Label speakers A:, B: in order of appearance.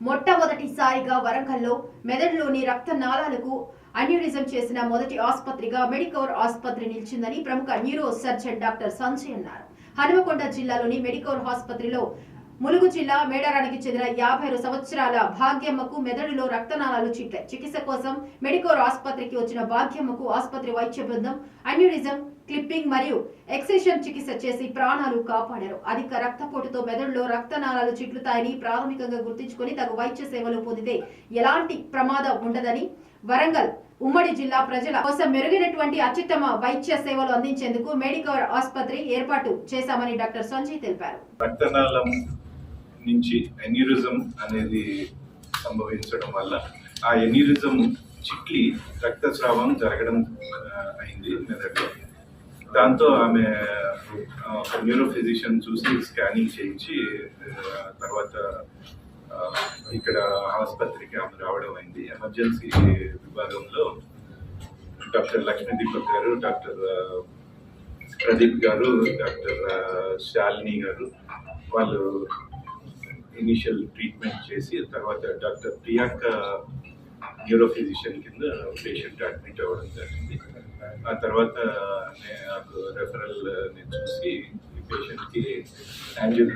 A: మొట్టమొదటిసారిగా వరంగల్లో మెదడులోని రక్త నాళాలకు అన్యూరిజం చేసిన మొదటి ఆసుపత్రిగా మెడికోర్ ఆసుపత్రి నిలిచిందని ప్రముఖ న్యూరో సర్జన్ డాక్టర్ సంజయ్ అన్నారు. హనుమకొండ జిల్లాలోని మెడికోర్ ఆసుపత్రిలో ములుగు జిల్లా మేడారానికి చెందిన యాభై సంవత్సరాల భాగ్యమ్మకు మెదడులో రక్తనాళాలు చిక్కాయి చికిత్స కోసం మెడికోర్ ఆసుపత్రికి వచ్చిన భాగ్యమ్మకు ఆసుపత్రి వైద్య బృందం అన్యూరిజం క్లిప్పింగ్ మరియు ఎక్సెషన్ చికిత్స చేసి ప్రాణాలు కాపాడారు. అధిక రక్తపోటుతో మెదడులో రక్తనాళాలు చిట్లుతాయని ప్రాథమికంగా గుర్తించుకొని తగు వైద్య సేవలు పొందితే ఎలాంటి ప్రమాదం ఉండదని వరంగల్ ఉమ్మడి జిల్లా ప్రజల కోసం మెరుగైనటువంటి అత్యుత్తమ వైద్య సేవలు అందించేందుకు మెడికవర్ ఆసుపత్రి ఏర్పాటు చేశామని డాక్టర్ సంజయ్ తెలిపారు.
B: రక్తనాళం నుంచి ఎన్యూరిజం అనేది సంభవించడం వల్ల ఆ ఎన్యూరిజం చిట్లి రక్తస్రావం జరగడం అయింది మెదడులో. దాంతో ఆమె న్యూరో ఫిజిషియన్ చూసి స్కానింగ్ చేయించి తర్వాత ఇక్కడ ఆసుపత్రికి ఆమె రావడం అయింది. ఎమర్జెన్సీ విభాగంలో డాక్టర్ లక్ష్మీ దీపక్ గారు డాక్టర్ ప్రదీప్ గారు డాక్టర్ శాలిని గారు వాళ్ళు ఇనిషియల్ ట్రీట్మెంట్ చేసి తర్వాత doctor Priyanka neuro physician patient admit admit అవ్వడం జరిగింది. ఆ తర్వాత నాకు రెఫరల్ నేను చూసి పేషెంట్కి యాంజియోగ్రామ్